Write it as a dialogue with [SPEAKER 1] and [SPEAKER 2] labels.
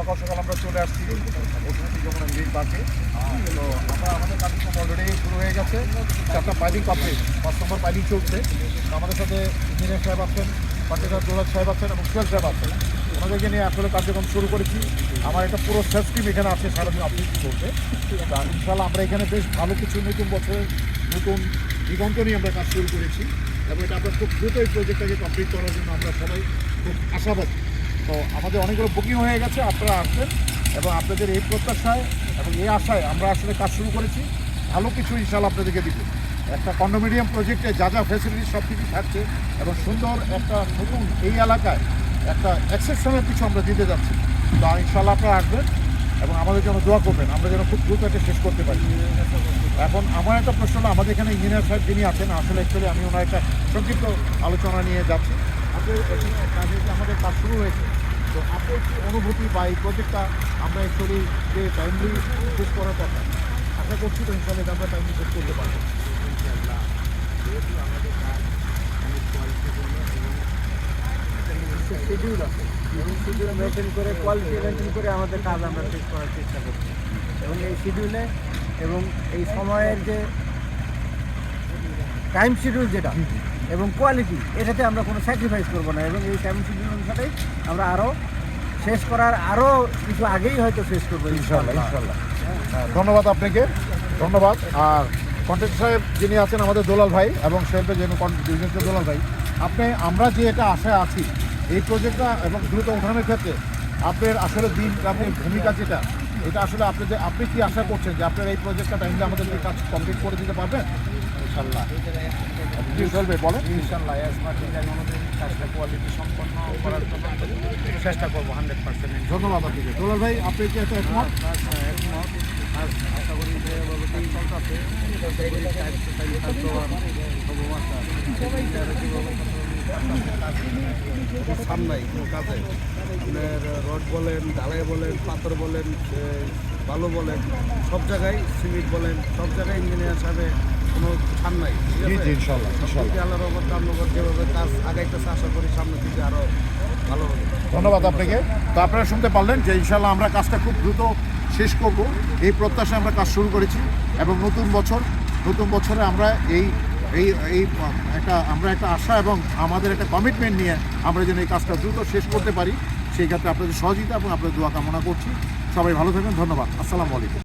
[SPEAKER 1] সকাল সকাল আমরা চলে আসছি। অর্থনৈতিক যমুনা গ্রিন পার্কে তো আমরা আমাদের কার্যক্রম অলরেডি শুরু হয়ে গেছে। চারটা পাইলিং কমপ্লিট পাঁচ নম্বর পাইলিং চলছে। আমাদের সাথে ইঞ্জিনিয়ার সাহেব আছেন পার্টিকার দোলার সাহেব আছেন এবং সুয়েল সাহেব আছেন। ওনাদেরকে নিয়ে আসলে কার্যক্রম শুরু করেছি। আমার একটা পুরো সেলস টিম এখানে আছে, সারাদিন করতে তা ইনশাল্লাহ আমরা এখানে বেশ ভালো কিছু নতুন বছরের নতুন দিগন্ত নিয়ে আমরা কাজ শুরু করেছি। এবং এটা আমরা খুব দ্রুত এই প্রজেক্টটাকে কমপ্লিট করার জন্য আমরা সবাই খুব আশাবাদী। তো আমাদের অনেকগুলো বুকিং হয়ে গেছে, আপনারা আসবেন এবং আপনাদের এই প্রত্যাশায় এবং এই আশায় আমরা আসলে কাজ শুরু করেছি। ভালো কিছু ইনশাল্লাহ আপনাদেরকে দিব। একটা কন্ডোমিনিয়াম প্রজেক্টে যা যা ফ্যাসিলিটি সব কিছু থাকছে এবং সুন্দর একটা নতুন এই এলাকায় একটা এক্সেপশনের কিছু আমরা দিতে যাচ্ছি। তো ইনশাল্লাহ আপনারা আসবেন এবং আমাদের জন্য দোয়া করবেন। আমরা যেন খুব দ্রুত একটা শেষ করতে পারি। এখন আমার একটা প্রশ্ন হলো, আমাদের এখানে ইঞ্জিনিয়ার সাহেব যিনি আছেন, আসলে অ্যাকচুয়ালি আমি ওনার একটা সংক্ষিপ্ত আলোচনা নিয়ে যাচ্ছি। আমাদের কাজ শুরু হয়েছে। তো আপনার অনুভূতি বা এই প্রজেক্টটা আমরা অ্যাকচুয়ালি যে টাইমলি শেষ করার কথা, আশা করছি তো ইনশাল্লাহ আমরা টাইমলি শেষ করতে পারব।
[SPEAKER 2] শিডিউল আছে শিডিউল মেনটেন করে কোয়ালিটি মেনটেন করে আমাদের কাজ আমরা শেষ করার চেষ্টা করছি এবং এই শিডিউলে এবং এই সময়ের যে টাইম শিডিউল যেটা এবং কোয়ালিটি এটাতে আমরা কোনো স্যাক্রিফাইস করব না এবং এই টাইম শিডিউল অনুসারেই আমরা আরও শেষ করার আরও কিছু আগেই হয়তো শেষ করব
[SPEAKER 1] ইনশাল্লাহ
[SPEAKER 2] ইনশাআল্লাহ।
[SPEAKER 1] ইনশাল্লাহ হ্যাঁ, ধন্যবাদ আপনাকে ধন্যবাদ। আর কন্ট্রাক্টর সাহেব যিনি আছেন আমাদের দোলাল ভাই এবং শিল্পের যিনি বিজনেসের দোলাল ভাই আপনি আমরা যে এটা আশায় আছি এই প্রজেক্টটা এবং দ্রুত উঠানোর ক্ষেত্রে আপনার আসলে দিন আপনি ভূমিকা যেটা এটা আসলে আপনি যে আপনি কি আশা করছেন যে আপনার এই প্রজেক্টটা টাইমে আমাদের এই কাজ কমপ্লিট করে দিতে পারবেন?
[SPEAKER 2] ইনশাল্লাহ
[SPEAKER 1] কি চলবে বলেন।
[SPEAKER 2] ইনশাল্লাহ স্মার্ট ডিজাইন অনুযায়ী কাজটা কোয়ালিটি সম্পন্ন করার জন্য চেষ্টা করব হান্ড্রেড পার্সেন্ট
[SPEAKER 1] ধন্যবাদ আপনাকে। দোলাল ভাই আপনি কি একমত?
[SPEAKER 2] একমত। আশা করি যে চলতেছে কাজ আপনার রড বলেন ঢালাই বলেন পাথর বলেন বালু বলেন সব জায়গায় সিমেন্ট বলেন সব জায়গায় ইঞ্জিনিয়ার সাহেবে কোনো নাই
[SPEAKER 1] জি জি ইনশাল্লাহ ইনশাল্লাহ
[SPEAKER 2] আল্লাহর রহমত আমরা যেভাবে কাজ আগাইতেছে আশা করি সামনে থেকে আরও ভালো হবে।
[SPEAKER 1] ধন্যবাদ আপনাকে। তো আপনারা শুনতে পারলেন যে ইনশাল্লাহ আমরা কাজটা খুব দ্রুত শেষ করব। এই প্রত্যাশায় আমরা কাজ শুরু করেছি এবং নতুন বছর নতুন বছরে আমরা এই এই এই একটা আমরা একটা আশা এবং আমাদের একটা কমিটমেন্ট নিয়ে আমরা যেন এই কাজটা দ্রুত শেষ করতে পারি। সেই ক্ষেত্রে আপনাদের সহযোগিতা এবং আপনাদের দোয়া কামনা করছি। সবাই ভালো থাকবেন ধন্যবাদ। আসসালামু আলাইকুম।